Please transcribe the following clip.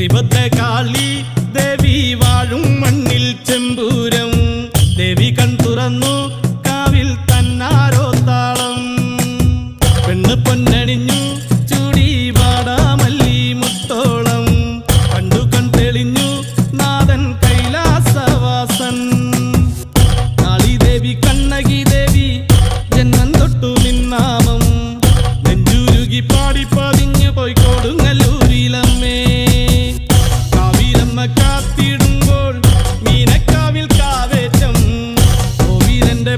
ശ്രീഭദ്രകാളി ദേവി വാഴും മണ്ണിൽ ചെമ്പൂരം. ദേവി കൺ തുറന്നു കാവിൽ തന്നാരോ താളം പെണ്ണ് പൊന്നണിഞ്ഞു ചൂടി പാടാമല്ലി പാടി പതിഞ്ഞു പോയി കൊടുങ്ങല്ലൂരിലും